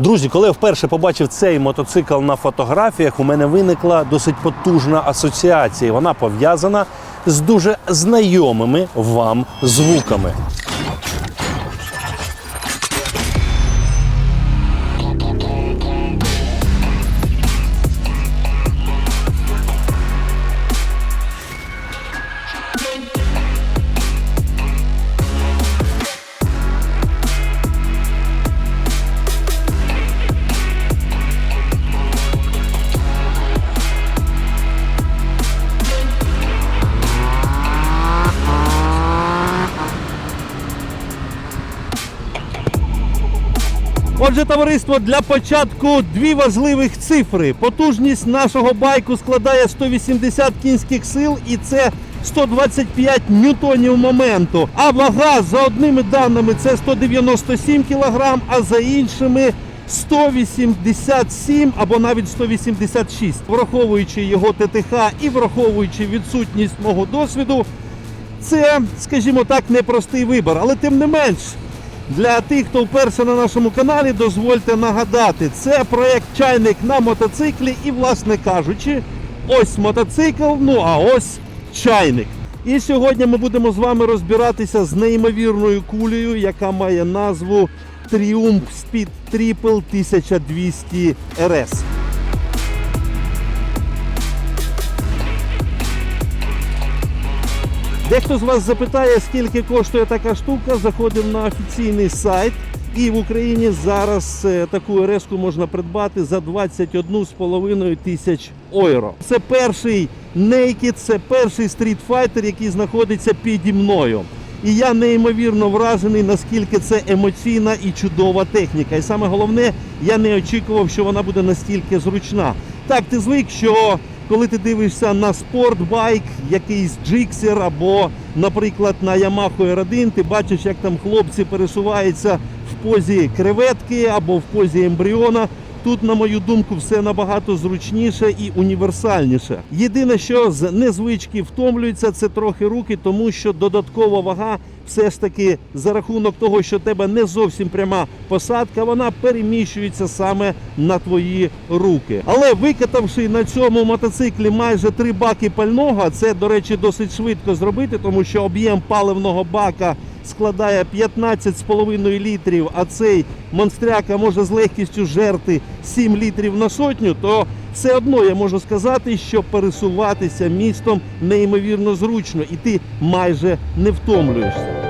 Друзі, коли я вперше побачив цей мотоцикл на фотографіях, у мене виникла досить потужна асоціація. Вона пов'язана з дуже знайомими вам звуками. Отже, товариство, для початку дві важливих цифри. Потужність нашого байку складає 180 кінських сил і це 125 ньютонів моменту. А вага за одними даними це 197 кг, а за іншими 187 або навіть 186. Враховуючи його ТТХ і враховуючи відсутність мого досвіду, це, скажімо так, непростий вибір. Але тим не менш, для тих, хто вперше на нашому каналі, дозвольте нагадати, це проект чайник на мотоциклі, і, власне кажучи, ось мотоцикл, ну а ось чайник. І сьогодні ми будемо з вами розбиратися з неймовірною кулею, яка має назву Triumph Speed Triple 1200 RS. Дехто з вас запитає, скільки коштує така штука, заходимо на офіційний сайт. І в Україні зараз е, таку rs можна придбати за 21,5 тисяч євро. Це перший Naked, це перший стрітфайтер, який знаходиться піді мною. І я неймовірно вражений, наскільки це емоційна і чудова техніка. І саме головне, я не очікував, що вона буде настільки зручна. Так, ти звик, що коли ти дивишся на спортбайк, якийсь джиксер або, наприклад, на Yamaha R1, ти бачиш, як там хлопці пересуваються в позі креветки або в позі ембріона. Тут, на мою думку, все набагато зручніше і універсальніше. Єдине, що з незвички втомлюється, це трохи руки, тому що додаткова вага все ж таки за рахунок того, що тебе не зовсім пряма посадка, вона переміщується саме на твої руки. Але викатавши на цьому мотоциклі майже три баки пального, це, до речі, досить швидко зробити, тому що об'єм паливного бака складає 15,5 літрів, а цей монстряка може з легкістю жерти 7 літрів на сотню, то все одно я можу сказати, що пересуватися містом неймовірно зручно, і ти майже не втомлюєшся.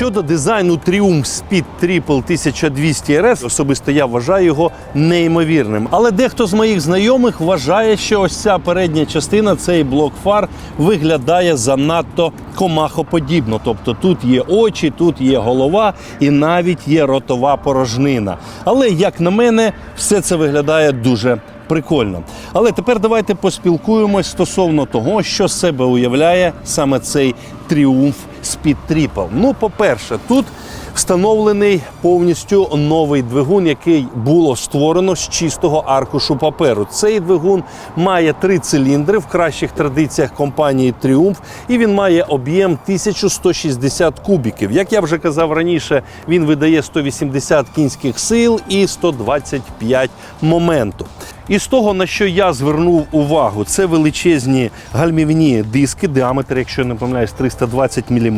Щодо дизайну Triumph Speed Triple 1200 RS, особисто я вважаю його неймовірним. Але дехто з моїх знайомих вважає, що ось ця передня частина, цей блок фар, виглядає занадто комахоподібно. Тобто тут є очі, тут є голова і навіть є ротова порожнина. Але як на мене, все це виглядає дуже прикольно. Але тепер давайте поспілкуємось стосовно того, що з себе уявляє саме цей Triumph Speed Triple. Ну, по-перше, тут встановлений повністю новий двигун, який було створено з чистого аркушу паперу. Цей двигун має три циліндри в кращих традиціях компанії Triumph, і він має об'єм 1160 кубіків. Як я вже казав раніше, він видає 180 кінських сил і 125 моменту. І з того, на що я звернув увагу, це величезні гальмівні диски, діаметр, якщо я не помиляюсь, 320 мм.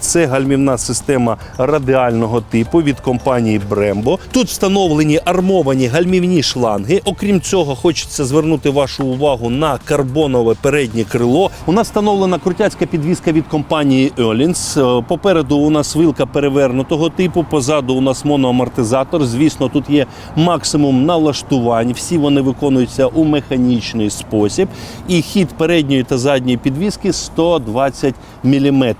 Це гальмівна система радіального типу від компанії Brembo. Тут встановлені армовані гальмівні шланги. Окрім цього, хочеться звернути вашу увагу на карбонове переднє крило. У нас встановлена крутяцька підвізка від компанії Öhlins. Е, Попереду у нас вилка перевернутого типу, позаду у нас моноамортизатор. Звісно, тут є максимум налаштувань. Всі вони виконуються у механічний спосіб. І хід передньої та задньої підвіски 120 мм.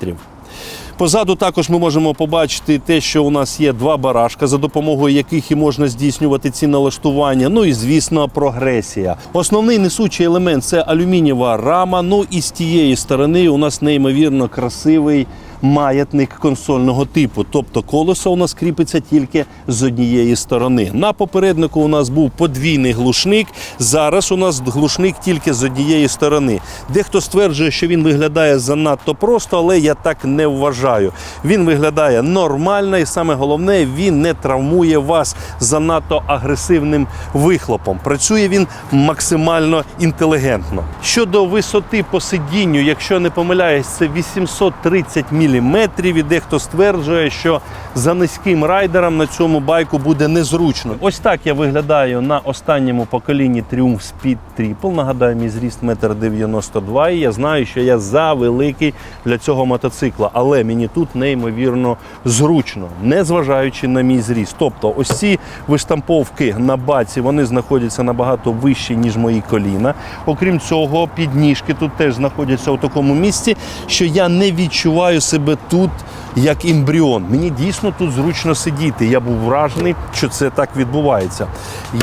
Позаду також ми можемо побачити те, що у нас є два барашка, за допомогою яких і можна здійснювати ці налаштування. Ну і звісно, прогресія. Основний несучий елемент це алюмінієва рама. Ну і з тієї сторони у нас неймовірно красивий маятник консольного типу. Тобто колесо у нас кріпиться тільки з однієї сторони. На попереднику у нас був подвійний глушник. Зараз у нас глушник тільки з однієї сторони. Дехто стверджує, що він виглядає занадто просто, але я так не вважаю. Він виглядає нормально, і саме головне, він не травмує вас занадто агресивним вихлопом. Працює він максимально інтелігентно. Щодо висоти по сидінню, якщо не помиляюсь, це 830 мм. І дехто стверджує, що за низьким райдером на цьому байку буде незручно. Ось так я виглядаю на останньому поколінні Triumph Speed Triple. Нагадаю, мій зріст 1,92 м. І я знаю, що я завеликий для цього мотоцикла, але мені тут неймовірно зручно, незважаючи на мій зріст. Тобто, ось ці виштамповки на баці вони знаходяться набагато вище, ніж мої коліна. Окрім цього, підніжки тут теж знаходяться у такому місці, що я не відчуваю себе тут як ембріон. Мені дійсно тут зручно сидіти. Я був вражений, що це так відбувається.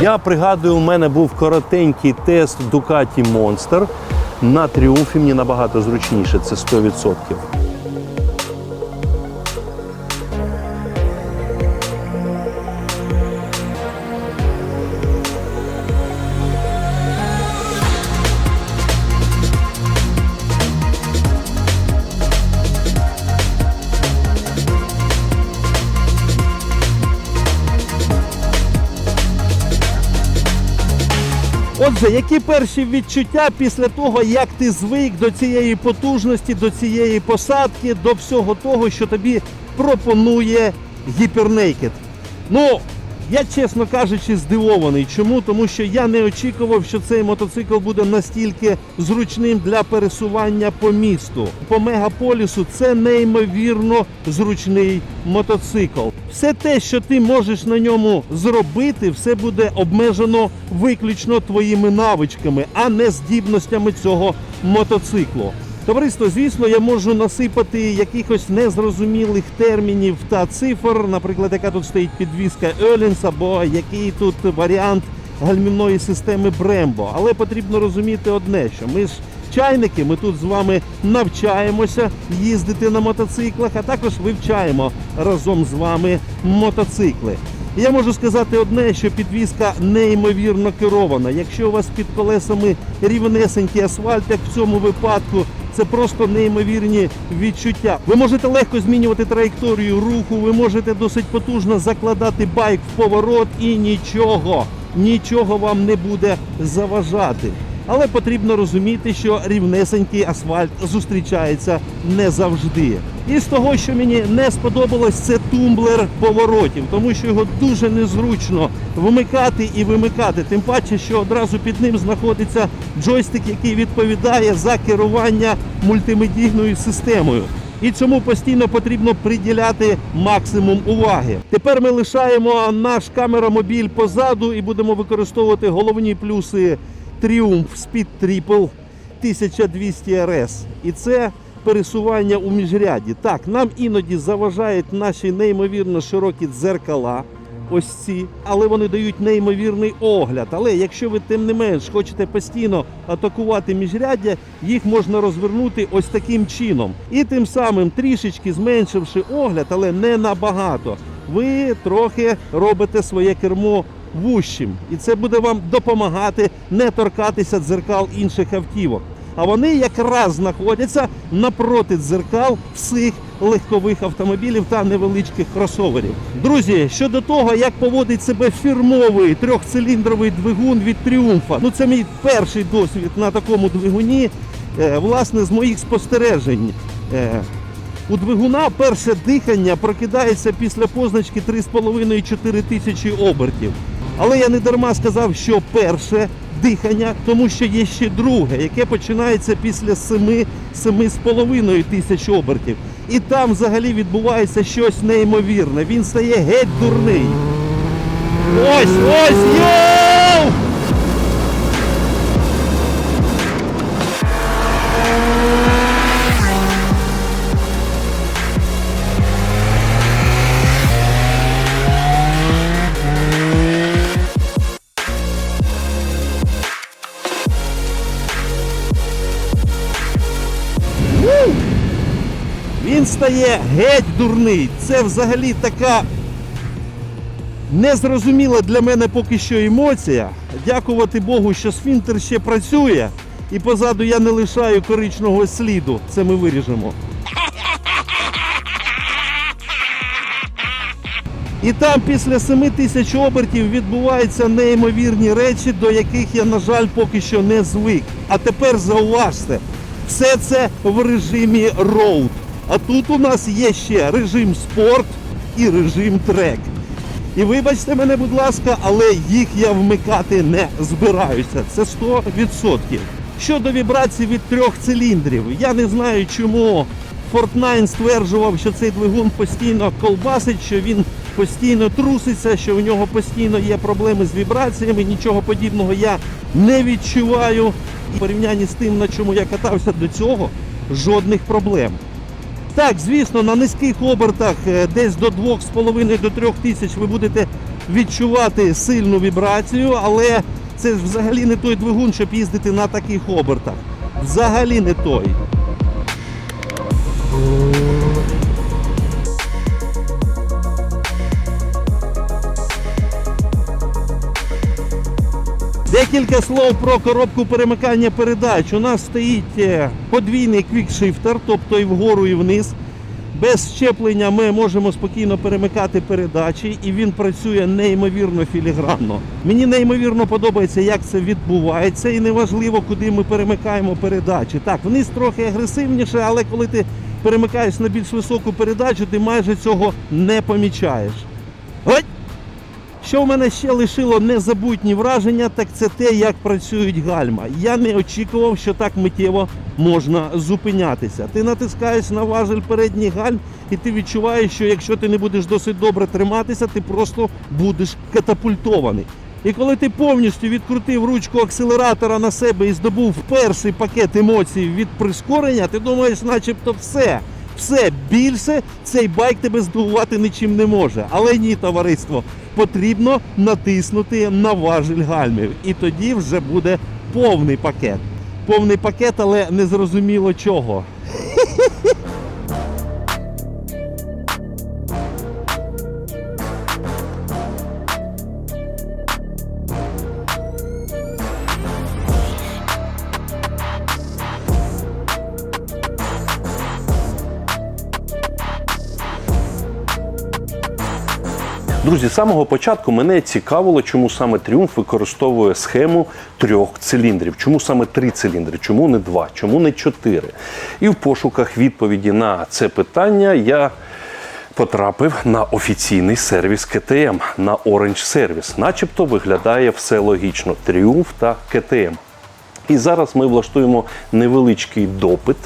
Я пригадую, у мене був коротенький тест Ducati Monster. На тріумфі мені набагато зручніше, це 100%. Отже, які перші відчуття після того, як ти звик до цієї потужності, до цієї посадки, до всього того, що тобі пропонує гіпернейкет? Ну, я, чесно кажучи, здивований. Чому? Тому що я не очікував, що цей мотоцикл буде настільки зручним для пересування по місту. По мегаполісу це неймовірно зручний мотоцикл. Все те, що ти можеш на ньому зробити, все буде обмежено виключно твоїми навичками, а не здібностями цього мотоциклу. Товариство, звісно, я можу насипати якихось незрозумілих термінів та цифр, наприклад, яка тут стоїть підвізка Öhlins, або який тут варіант гальмівної системи Brembo. Але потрібно розуміти одне, що ми ж чайники, ми тут з вами навчаємося їздити на мотоциклах, а також вивчаємо разом з вами мотоцикли. Я можу сказати одне, що підвізка неймовірно керована. Якщо у вас під колесами рівнесенький асфальт, як в цьому випадку, це просто неймовірні відчуття. Ви можете легко змінювати траєкторію руху, ви можете досить потужно закладати байк в поворот і нічого, нічого вам не буде заважати. Але потрібно розуміти, що рівнесенький асфальт зустрічається не завжди. І з того, що мені не сподобалось, це тумблер поворотів, тому що його дуже незручно вмикати і вимикати. Тим паче, що одразу під ним знаходиться джойстик, який відповідає за керування мультимедійною системою. І цьому постійно потрібно приділяти максимум уваги. Тепер ми лишаємо наш камеромобіль позаду і будемо використовувати головні плюси Triumph Speed Triple 1200 RS. І це пересування у міжряді. Так, нам іноді заважають наші неймовірно широкі дзеркала. Ось ці, але вони дають неймовірний огляд. Але якщо ви тим не менш хочете постійно атакувати міжряддя, їх можна розвернути ось таким чином. І тим самим трішечки зменшивши огляд, але не набагато, ви трохи робите своє кермо вущим. І це буде вам допомагати не торкатися дзеркал інших автівок. А вони якраз знаходяться напроти дзеркал всіх легкових автомобілів та невеличких кросоверів. Друзі, щодо того, як поводить себе фірмовий трьохциліндровий двигун від тріумфа, ну це мій перший досвід на такому двигуні. Е, власне, з моїх спостережень. Е, у двигуна перше дихання прокидається після позначки 3,5-4 тисячі обертів. Але я не дарма сказав, що перше дихання, тому що є ще друге, яке починається після 7-7,5 тисяч обертів. І там взагалі відбувається щось неймовірне. Він стає геть дурний. Ось, ось, йоу! Стає геть дурний. Це взагалі така незрозуміла для мене поки що емоція. Дякувати Богу, що сфінктер ще працює, і позаду я не лишаю коричного сліду. Це ми виріжемо. І там після 7 тисяч обертів відбуваються неймовірні речі, до яких я, на жаль, поки що не звик. А тепер зауважте, все це в режимі роуд. А тут у нас є ще режим спорт і режим трек. І вибачте мене, будь ласка, але їх я вмикати не збираюся. Це 100%. Щодо вібрацій від трьох циліндрів, я не знаю, чому Fortnite стверджував, що цей двигун постійно колбасить, що він постійно труситься, що в нього постійно є проблеми з вібраціями. Нічого подібного я не відчуваю. І в порівнянні з тим, на чому я катався до цього, жодних проблем. Так, звісно, на низьких обертах е, десь до 2,5 до 3 тисяч ви будете відчувати сильну вібрацію, але це взагалі не той двигун, щоб їздити на таких обертах. Взагалі не той. Декілька слов про коробку перемикання передач. У нас стоїть е, подвійний квікшифтер, тобто і вгору, і вниз. Без щеплення ми можемо спокійно перемикати передачі, і він працює неймовірно філігранно. Мені неймовірно подобається, як це відбувається, і неважливо, куди ми перемикаємо передачі. Так, вниз трохи агресивніше, але коли ти перемикаєш на більш високу передачу, ти майже цього не помічаєш. Ой! Що в мене ще лишило незабутні враження, так це те, як працюють гальма. Я не очікував, що так миттєво можна зупинятися. Ти натискаєш на важель передніх гальм, і ти відчуваєш, що якщо ти не будеш досить добре триматися, ти просто будеш катапультований. І коли ти повністю відкрутив ручку акселератора на себе і здобув перший пакет емоцій від прискорення, ти думаєш, начебто все. Все більше цей байк тебе здивувати нічим не може. Але ні, товариство, потрібно натиснути на важіль гальмів. І тоді вже буде повний пакет. Повний пакет, але незрозуміло чого. Друзі, з самого початку мене цікавило, чому саме Тріумф використовує схему трьох циліндрів. Чому саме три циліндри? Чому не два? Чому не чотири? І в пошуках відповіді на це питання я потрапив на офіційний сервіс КТМ на Orange Service. Начебто виглядає все логічно: Тріумф та КТМ. І зараз ми влаштуємо невеличкий допит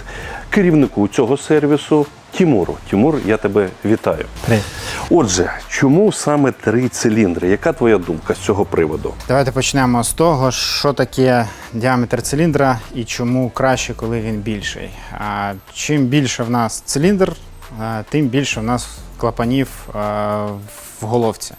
керівнику цього сервісу Тімуру. Тімур, я тебе вітаю. Привіт. Отже, чому саме три циліндри? Яка твоя думка з цього приводу? Давайте почнемо з того, що таке діаметр циліндра і чому краще, коли він більший. А, чим більше в нас циліндр, тим більше в нас клапанів в головці.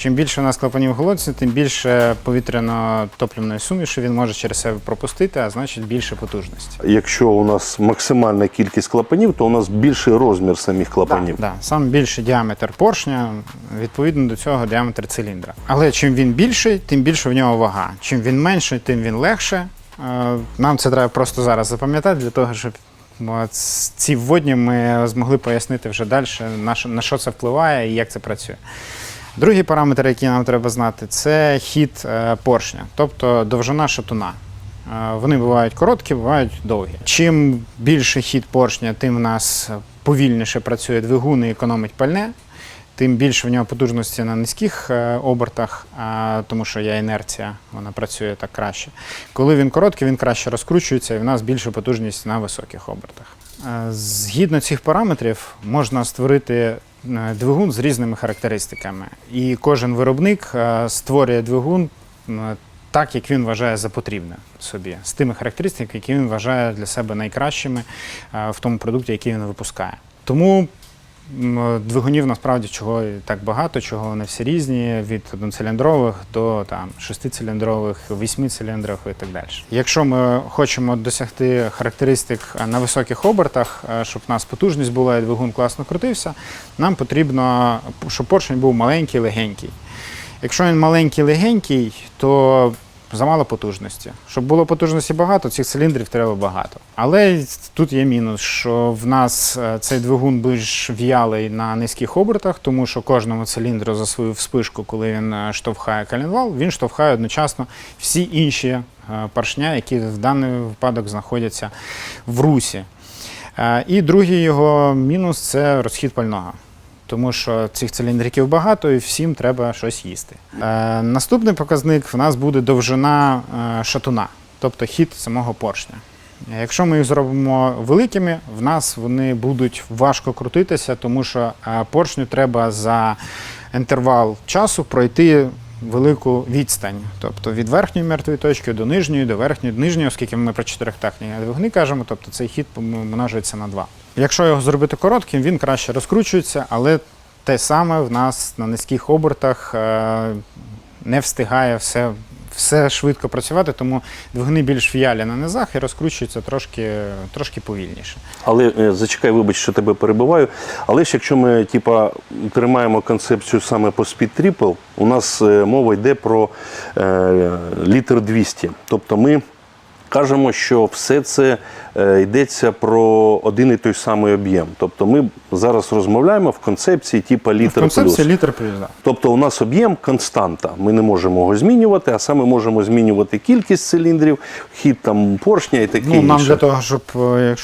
Чим більше у нас клапанів в головці, тим більше повітряно-топливної суміші він може через себе пропустити, а значить більше потужності. Якщо у нас максимальна кількість клапанів, то у нас більший розмір самих клапанів. Да, сам більший діаметр поршня, відповідно до цього діаметр циліндра. Але чим він більший, тим більше в нього вага. Чим він менший, тим він легше. Е, Нам це треба просто зараз запам'ятати для того, щоб от ці вводні ми змогли пояснити вже далі, на що це впливає і як це працює. Другий параметр, який нам треба знати, це хід е, поршня, тобто довжина шатуна. Е, Вони бувають короткі, бувають довгі. Чим більше хід поршня, тим в нас повільніше працює двигун і економить пальне, тим більше в нього потужності на низьких е, обертах, тому що є інерція, вона працює так краще. Коли він короткий, він краще розкручується і в нас більша потужність на високих обертах. Згідно цих параметрів можна створити двигун з різними характеристиками. І кожен виробник е, створює двигун так, як він вважає за потрібне собі, з тими характеристиками, які він вважає для себе найкращими е, в тому продукті, який він випускає. Тому двигунів насправді чого і так багато, чого вони всі різні, від одноциліндрових до там шестициліндрових, восьмициліндрових і так далі. Якщо ми хочемо досягти характеристик е, на високих обертах, е, щоб у нас потужність була і двигун класно крутився, нам потрібно, щоб поршень був маленький, легенький. Якщо він маленький, легенький, то замало потужності. Щоб було потужності багато, цих циліндрів треба багато. Але тут є мінус, що в нас е, цей двигун більш в'ялий на низьких обертах, тому що кожному циліндру за свою вспишку, коли він е, штовхає коленвал, він штовхає одночасно всі інші е, поршня, які в даний випадок знаходяться в русі. І другий його мінус це розхід пального. Тому що цих циліндриків багато і всім треба щось їсти. Е, наступний показник в нас буде довжина е, шатуна, тобто хід самого поршня. Якщо ми їх зробимо великими, в нас вони будуть важко крутитися, тому що е, поршню треба за інтервал часу пройти велику відстань, тобто від верхньої мертвої точки до нижньої, до верхньої, до нижньої, оскільки ми про чотирьохтактні двигуни кажемо, тобто цей хід помножується на два. Якщо його зробити коротким, він краще розкручується, але те саме в нас на низьких обертах е, не встигає все, все швидко працювати, тому двигуни більш в'ялі на низах і розкручуються трошки, трошки повільніше. Але е, зачекай, вибач, що тебе перебиваю. Але ж якщо ми типа тримаємо концепцію саме по Speed Triple, у нас е, мова йде про е, літр 200. Тобто ми кажемо, що все це йдеться про один і той самий об'єм. Тобто ми зараз розмовляємо в концепції типа В літр концепції плюс. літр плюс. Да. Тобто у нас об'єм константа. Ми не можемо його змінювати, а саме можемо змінювати кількість циліндрів, хід там поршня і таке Ну, нам інше. для того, щоб е,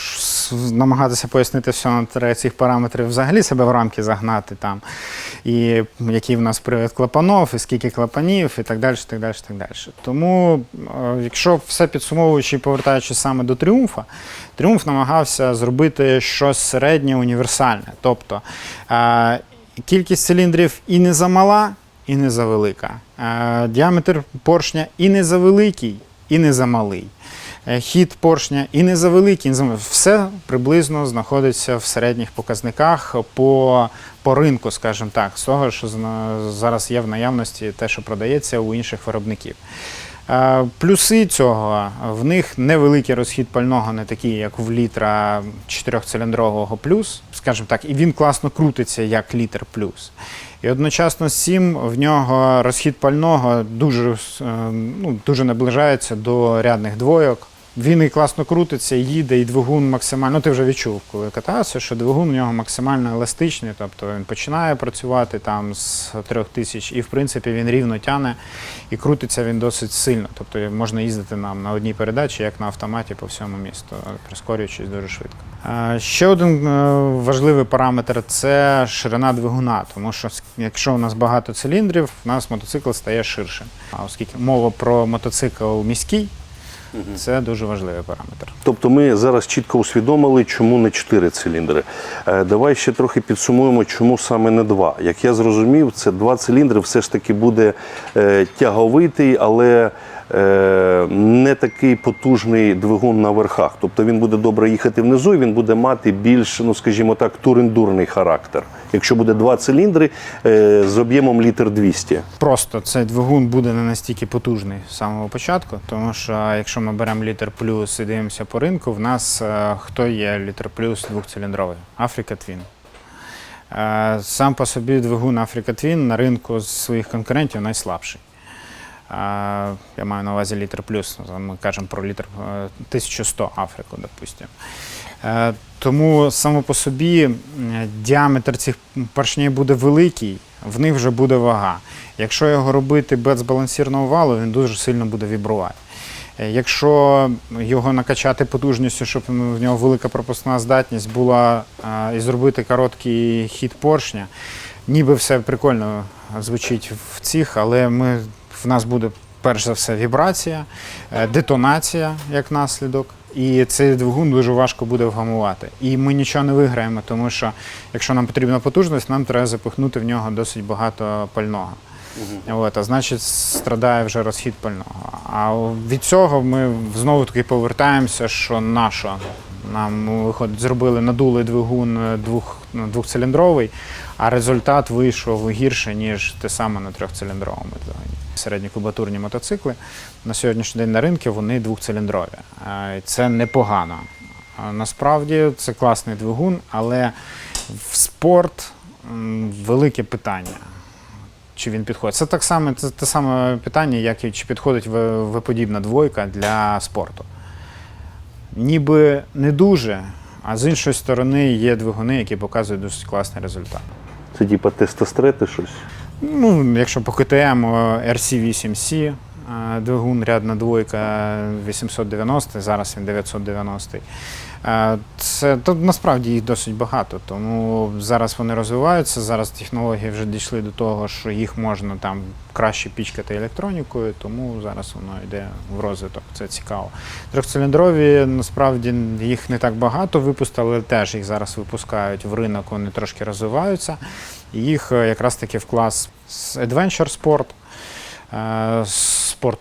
намагатися пояснити все на цих параметрів, взагалі себе в рамки загнати там, і який в нас привід клапанов, і скільки клапанів, і так далі. так далі, так далі. Тому, е, якщо все підсумовуючи і повертаючись саме до тріумфа, тріумф намагався зробити щось середнє універсальне. Тобто е, кількість циліндрів і не замала, і не завелика. Е, Діаметр поршня і не завеликий, і не замалий. Е, Хід поршня і не завеликий, і не замалий. Все приблизно знаходиться в середніх показниках по, по ринку, скажімо так, з того, що зараз є в наявності те, що продається у інших виробників. Е, Плюси цього в них невеликий розхід пального, не такий, як в літра чотирьохциліндрового плюс, скажімо так, і він класно крутиться як літр плюс. І одночасно з цим в нього розхід пального дуже, е, ну, дуже наближається до рядних двойок. Він і класно крутиться, їде, і двигун максимально. Ну, ти вже відчув, коли катався, що двигун у нього максимально еластичний, тобто він починає працювати там з трьох тисяч, і в принципі він рівно тяне і крутиться він досить сильно. Тобто можна їздити нам на одній передачі, як на автоматі по всьому місту, прискорюючись дуже швидко. Ще один е, важливий параметр це ширина двигуна, тому що якщо у нас багато циліндрів, у нас мотоцикл стає ширшим. А оскільки мова про мотоцикл міський, це дуже важливий параметр. Тобто ми зараз чітко усвідомили, чому не 4 циліндри. Е, Давай ще трохи підсумуємо, чому саме не 2. Як я зрозумів, це 2 циліндри все ж таки буде е, тяговитий, але не такий потужний двигун на верхах. Тобто він буде добре їхати внизу, і він буде мати більш, ну скажімо так, турендурний характер. Якщо буде 2 циліндри е, з об'ємом літр 200. Просто цей двигун буде не настільки потужний з самого початку, тому що якщо ми беремо літр плюс і дивимося по ринку, в нас е, хто є літр плюс двохциліндровий? Африка. Е, Сам по собі двигун Африка Twin на ринку своїх конкурентів найслабший. Е, Я маю на увазі літр плюс, ми кажемо про літр е, 1100 Африку, допустимо. Е, Тому само по собі діаметр цих поршней буде великий, в них вже буде вага. Якщо його робити без збалансірного валу, він дуже сильно буде вібрувати. Е, Якщо його накачати потужністю, щоб в нього велика пропускна здатність була, е, і зробити короткий хід поршня, ніби все прикольно звучить в цих, але ми, в нас буде перш за все вібрація, е, детонація як наслідок. І цей двигун дуже важко буде вгамувати. І ми нічого не виграємо, тому що якщо нам потрібна потужність, нам треба запихнути в нього досить багато пального. От, а значить, страдає вже розхід пального. А від цього ми знову таки повертаємося, що наша Нам виходить, зробили надулий двигун е, двох, ну, двохциліндровий, а результат вийшов гірше, ніж те саме на трьохциліндровому двигуні. Середньокубатурні мотоцикли на сьогоднішній день на ринку вони двохциліндрові. Це непогано. Насправді це класний двигун, але в спорт велике питання. Чи він підходить? Це так само, це те саме питання, як і чи підходить В- В-подібна двойка для спорту. Ніби не дуже, а з іншої сторони є двигуни, які показують досить класний результат. Це типа тестострети щось. Ну, якщо по КТМ RC8C, е, двигун рядна двойка 890, зараз він 990. Це тут насправді їх досить багато, тому зараз вони розвиваються. Зараз технології вже дійшли до того, що їх можна там краще пічкати електронікою, тому зараз воно йде в розвиток. Це цікаво. Трьохциліндрові насправді їх не так багато випустили, теж їх зараз випускають в ринок, вони трошки розвиваються. Їх е, якраз таки в клас Adventure Sport, е,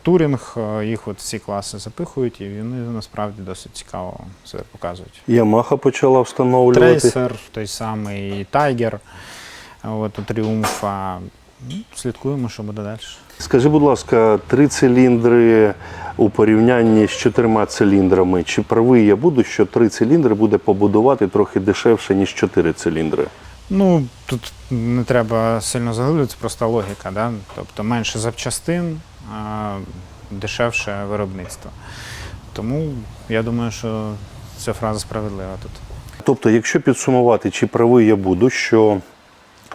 Touring, е, їх от ці класи запихують, і вони насправді досить цікаво себе показують. Ямаха почала встановлювати. Трейсер, той самий е, от у Тріумфа. Ну, Слідкуємо, що буде далі. Скажи, будь ласка, три циліндри у порівнянні з чотирма циліндрами. Чи правий я буду, що три циліндри буде побудувати трохи дешевше, ніж чотири циліндри? Ну, тут не треба сильно заглиблюватися, просто логіка. Да? Тобто менше запчастин, а дешевше виробництво. Тому я думаю, що ця фраза справедлива тут. Тобто, якщо підсумувати, чи правий я буду, що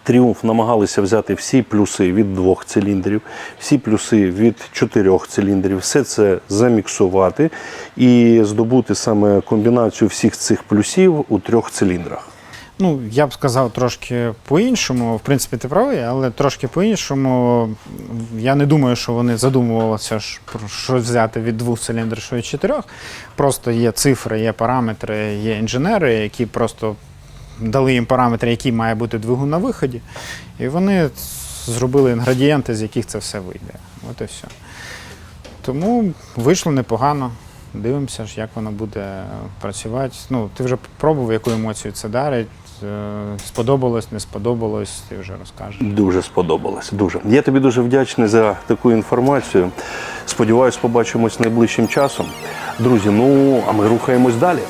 Тріумф намагалися взяти всі плюси від двох циліндрів, всі плюси від чотирьох циліндрів, все це заміксувати і здобути саме комбінацію всіх цих плюсів у трьох циліндрах. Ну, я б сказав трошки по-іншому. В принципі, ти правий, але трошки по-іншому. Я не думаю, що вони задумувалися ж про що взяти від двох циліндрів, що від чотирьох. Просто є цифри, є параметри, є інженери, які просто дали їм параметри, які має бути двигун на виході. І вони зробили інгредієнти, з яких це все вийде. От і все. Тому вийшло непогано. Дивимося, ж, як воно буде працювати. Ну, ти вже пробував, яку емоцію це дарить. Е, Сподобалось, не сподобалось, ти вже розкажеш. Дуже сподобалось. Дуже. Я тобі дуже вдячний за таку інформацію. Сподіваюсь, побачимось найближчим часом. Друзі, ну а ми рухаємось далі.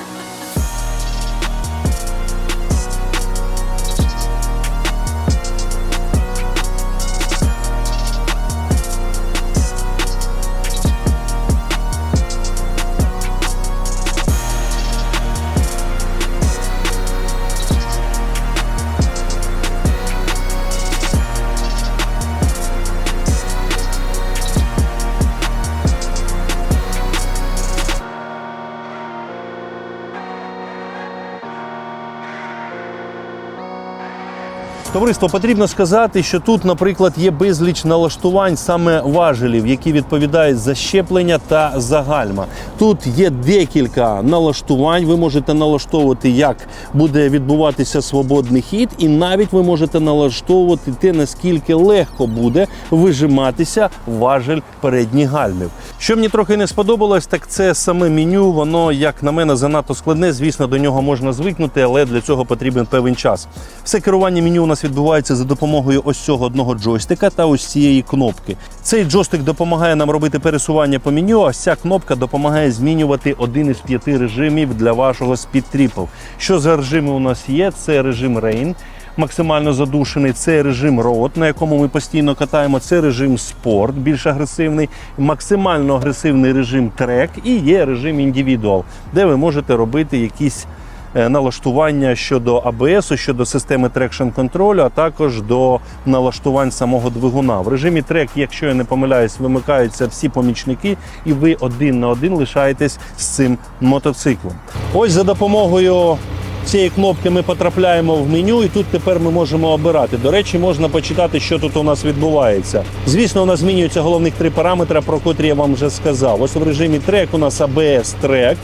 Товариство, потрібно сказати, що тут, наприклад, є безліч налаштувань саме важелів, які відповідають за щеплення та за гальма. Тут є декілька налаштувань. Ви можете налаштовувати, як буде відбуватися свободний хід, і навіть ви можете налаштовувати те, наскільки легко буде вижиматися важель передніх гальмів. Що мені трохи не сподобалось, так це саме меню. Воно, як на мене, занадто складне. Звісно, до нього можна звикнути, але для цього потрібен певний час. Все керування меню у нас відбувається за допомогою ось цього одного джойстика та ось цієї кнопки. Цей джойстик допомагає нам робити пересування по меню. а ця кнопка допомагає змінювати один із п'яти режимів для вашого Triple. Що за режими у нас є? Це режим Rain. Максимально задушений це режим Road, на якому ми постійно катаємо. Це режим спорт, більш агресивний, максимально агресивний режим трек і є режим Individual, де ви можете робити якісь налаштування щодо АБС, щодо системи трекшн контролю, а також до налаштувань самого двигуна. В режимі трек, якщо я не помиляюсь, вимикаються всі помічники, і ви один на один лишаєтесь з цим мотоциклом. Ось за допомогою. Цієї кнопки ми потрапляємо в меню, і тут тепер ми можемо обирати. До речі, можна почитати, що тут у нас відбувається. Звісно, у нас змінюються головних три параметри, про котрі я вам вже сказав. Ось в режимі трек у нас ABS трек.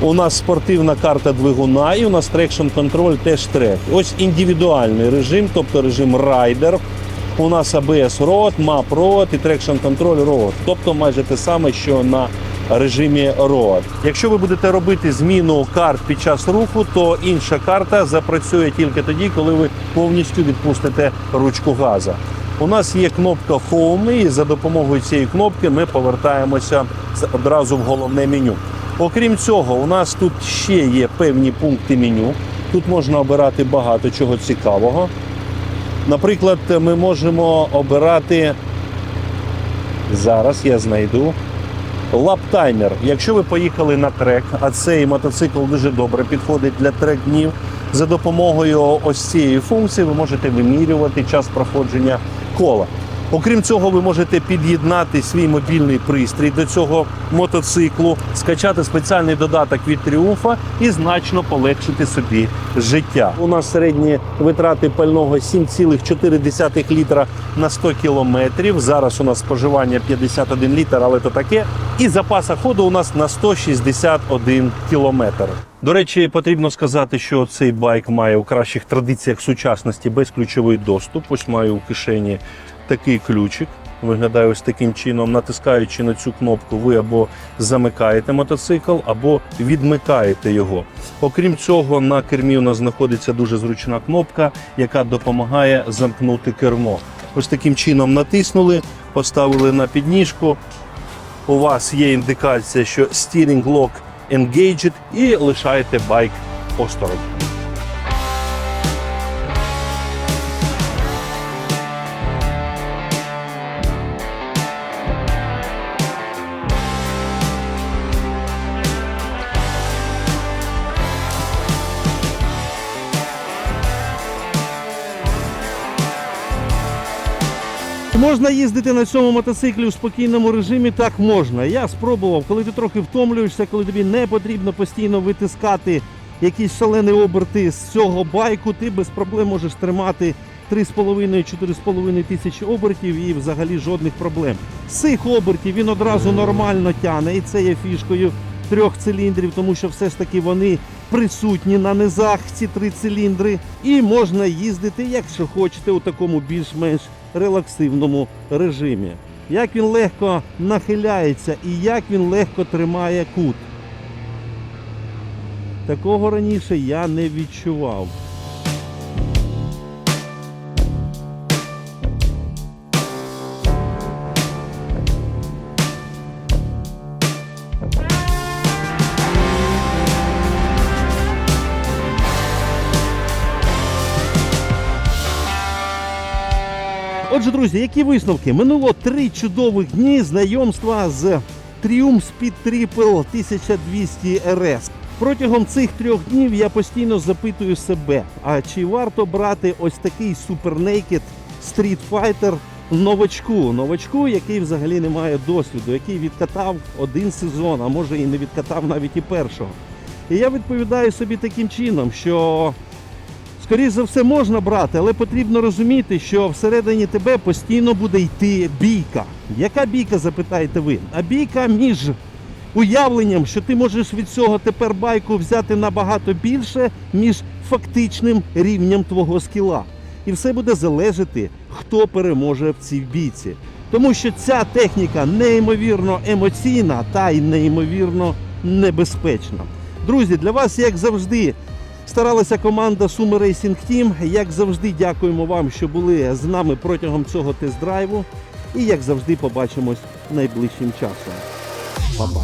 У нас спортивна карта двигуна і у нас трекшн контроль теж трек. Ось індивідуальний режим, тобто режим райдер. У нас ABS Road, MAP Road і Traction Control Road. Тобто майже те саме, що на режимі ROAD. Якщо ви будете робити зміну карт під час руху, то інша карта запрацює тільки тоді, коли ви повністю відпустите ручку газа. У нас є кнопка Home, і за допомогою цієї кнопки ми повертаємося одразу в головне меню. Окрім цього, у нас тут ще є певні пункти меню. Тут можна обирати багато чого цікавого. Наприклад, ми можемо обирати зараз я знайду лаптаймер. Якщо ви поїхали на трек, а цей мотоцикл дуже добре підходить для трек днів. За допомогою ось цієї функції ви можете вимірювати час проходження кола. Окрім цього, ви можете під'єднати свій мобільний пристрій до цього мотоциклу, скачати спеціальний додаток від тріумфа і значно полегшити собі життя. У нас середні витрати пального 7,4 літра на 100 кілометрів. Зараз у нас споживання 51 літр, але то таке. І запаса ходу у нас на 161 кілометр. До речі, потрібно сказати, що цей байк має у кращих традиціях сучасності безключовий доступ. Ось маю у кишені такий ключик. Виглядає ось таким чином. Натискаючи на цю кнопку, ви або замикаєте мотоцикл, або відмикаєте його. Окрім цього, на кермі у нас знаходиться дуже зручна кнопка, яка допомагає замкнути кермо. Ось таким чином натиснули, поставили на підніжку. У вас є індикація, що steering lock engaged і лишаєте байк осторонь. Можна їздити на цьому мотоциклі у спокійному режимі? Так можна. Я спробував, коли ти трохи втомлюєшся, коли тобі не потрібно постійно витискати якісь шалені оберти з цього байку, ти без проблем можеш тримати 3,5-4,5 тисячі обертів і взагалі жодних проблем. З цих обертів він одразу нормально тяне, і це є фішкою трьох циліндрів, тому що все ж таки вони присутні на низах, ці три циліндри, і можна їздити, якщо хочете, у такому більш-менш релаксивному режимі. Як він легко нахиляється і як він легко тримає кут. Такого раніше я не відчував. Отже, друзі, які висновки? Минуло три чудових дні знайомства з Triumph Speed Triple 1200 RS. Протягом цих трьох днів я постійно запитую себе, а чи варто брати ось такий Naked Street Fighter новачку, новачку, який взагалі не має досвіду, який відкатав один сезон, а може і не відкатав навіть і першого. І я відповідаю собі таким чином, що Скоріше за все можна брати, але потрібно розуміти, що всередині тебе постійно буде йти бійка. Яка бійка, запитаєте ви? А бійка між уявленням, що ти можеш від цього тепер байку взяти набагато більше, ніж фактичним рівнем твого скіла. І все буде залежати, хто переможе в цій бійці. Тому що ця техніка неймовірно емоційна та й неймовірно небезпечна. Друзі, для вас, як завжди, Старалася команда Sumo Racing Team. Як завжди, дякуємо вам, що були з нами протягом цього тест-драйву. І як завжди, побачимось найближчим часом. Па-па!